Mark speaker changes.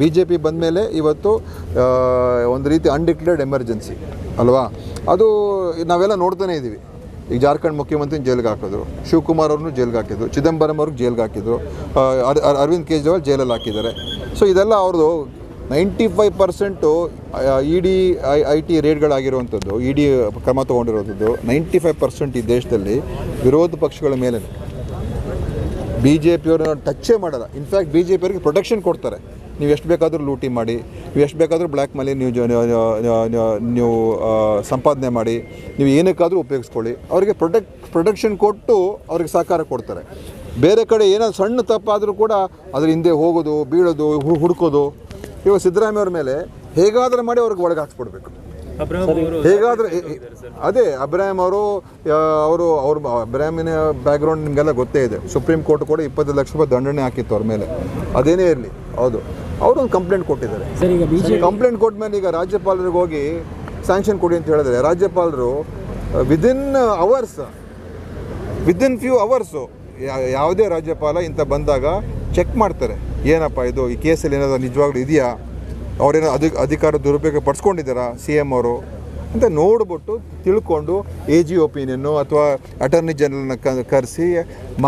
Speaker 1: B J P ಬಂದ ಮೇಲೆ ಇವತ್ತು ಒಂದು ರೀತಿ ಅನ್ಡಿಕ್ಲೇರ್ಡ್ ಎಮರ್ಜೆನ್ಸಿ ಅಲ್ವಾ? ಅದು ನಾವೆಲ್ಲ ನೋಡ್ತಾನೆ ಇದ್ದೀವಿ. ಈಗ ಜಾರ್ಖಂಡ್ ಮುಖ್ಯಮಂತ್ರಿ ಜೈಲಿಗೆ ಹಾಕಿದ್ರು, ಶಿವಕುಮಾರ್ ಅವ್ರನ್ನೂ ಜೈಲಿಗೆ ಹಾಕಿದ್ರು, ಚಿದಂಬರಂ ಅವ್ರಿಗೆ ಜೈಲಿಗೆ ಹಾಕಿದ್ರು ಅರವಿಂದ್ ಕೇಜ್ರಿವಾಲ್ ಜೈಲಲ್ಲಿ ಹಾಕಿದ್ದಾರೆ. ಸೊ ಇದೆಲ್ಲ ಅವ್ರದ್ದು ninety five percent E D I I T ರೇಟ್ಗಳಾಗಿರುವಂಥದ್ದು E D ಕ್ರಮ ತೊಗೊಂಡಿರೋಂಥದ್ದು ನೈಂಟಿ ಫೈವ್ ಪರ್ಸೆಂಟ್ ಈ ದೇಶದಲ್ಲಿ ವಿರೋಧ ಪಕ್ಷಗಳ ಮೇಲೆ ಬಿ ಜೆ ಪಿಯವ್ರನ್ನ ಟಚ್ಚೇ ಮಾಡಲ್ಲ. ಇನ್ಫ್ಯಾಕ್ಟ್ ಬಿ ಜೆ ಪಿಯವ್ರಿಗೆ ಪ್ರೊಟೆಕ್ಷನ್ ಕೊಡ್ತಾರೆ. ನೀವು ಎಷ್ಟು ಬೇಕಾದರೂ ಲೂಟಿ ಮಾಡಿ ನೀವು ಎಷ್ಟು ಬೇಕಾದರೂ ಬ್ಲ್ಯಾಕ್ ಮೇಲೆ ನೀವು ಜ- ನೀವು- ಸಂಪಾದನೆ ಮಾಡಿ ನೀವು ಏನಕ್ಕಾದರೂ ಉಪಯೋಗಿಸ್ಕೊಳ್ಳಿ. ಅವರಿಗೆ ಪ್ರೊಟೆಕ್ಟ್ ಪ್ರೊಟೆಕ್ಷನ್ ಕೊಟ್ಟು ಅವ್ರಿಗೆ ಸಹಕಾರ ಕೊಡ್ತಾರೆ. ಬೇರೆ ಕಡೆ ಏನಾದ್ರು ಸಣ್ಣ ತಪ್ಪಾದರೂ ಕೂಡ ಅದ್ರ ಹಿಂದೆ ಹೋಗೋದು ಬೀಳೋದು ಹುಡುಕೋದು ಹುಡ್ಕೋದು. ಇವಾಗ ಸಿದ್ದರಾಮಯ್ಯ ಅವ್ರ ಮೇಲೆ ಹೇಗಾದರೂ ಮಾಡಿ ಅವ್ರಿಗೆ ಒಳಗೆ ಹಾಕ್ಸ್ಬಿಡ್ಬೇಕು. ಹೇಗಾದ್ರೆ ಅದೇ ಅಬ್ರಾಹಿಂ ಅವರು ಅವರು ಅವ್ರ ಅಬ್ರಾಹಿಮಿನ ಬ್ಯಾಕ್ಗ್ರೌಂಡ್ ನಿಮಗೆಲ್ಲ ಗೊತ್ತೇ ಇದೆ. ಸುಪ್ರೀಂ ಕೋರ್ಟ್ ಕೂಡ ಇಪ್ಪತ್ತು ಲಕ್ಷ ರೂಪಾಯಿ ದಂಡನೆ ಹಾಕಿತ್ತು ಅವ್ರ ಮೇಲೆ. ಅದೇನೇ ಇರಲಿ ಹೌದು. ಅವರು ಒಂದು ಕಂಪ್ಲೇಂಟ್ ಕೊಟ್ಟಿದ್ದಾರೆ.
Speaker 2: ಸರ್ ಈಗ ಬಿಜೆಪಿ
Speaker 1: ಕಂಪ್ಲೇಂಟ್ ಕೊಟ್ಟ ಮೇಲೆ ಈಗ ರಾಜ್ಯಪಾಲರಿಗೆ ಹೋಗಿ ಸ್ಯಾಂಕ್ಷನ್ ಕೊಡಿ ಅಂತ ಹೇಳಿದ್ರೆ ರಾಜ್ಯಪಾಲರು within hours within few hours ಯಾವುದೇ ರಾಜ್ಯಪಾಲ ಇಂಥ ಬಂದಾಗ ಚೆಕ್ ಮಾಡ್ತಾರೆ. ಏನಪ್ಪ ಇದು ಈ ಕೇಸಲ್ಲಿ ಏನಾದರೂ ನಿಜವಾಗ್ಲೂ ಇದೆಯಾ? ಅವರೇನೋ ಅಧಿ ಅಧಿಕಾರ ದುರುಪಯೋಗ ಪಡಿಸ್ಕೊಂಡಿದ್ದಾರಾ ಸಿ ಎಂ ಅವರು? ಅಂತ ನೋಡ್ಬಿಟ್ಟು ತಿಳ್ಕೊಂಡು ಎ ಜಿ ಒಪಿನಿಯನ್ನು ಅಥವಾ ಅಟಾರ್ನಿ ಜನರಲ್ನ ಕರೆಸಿ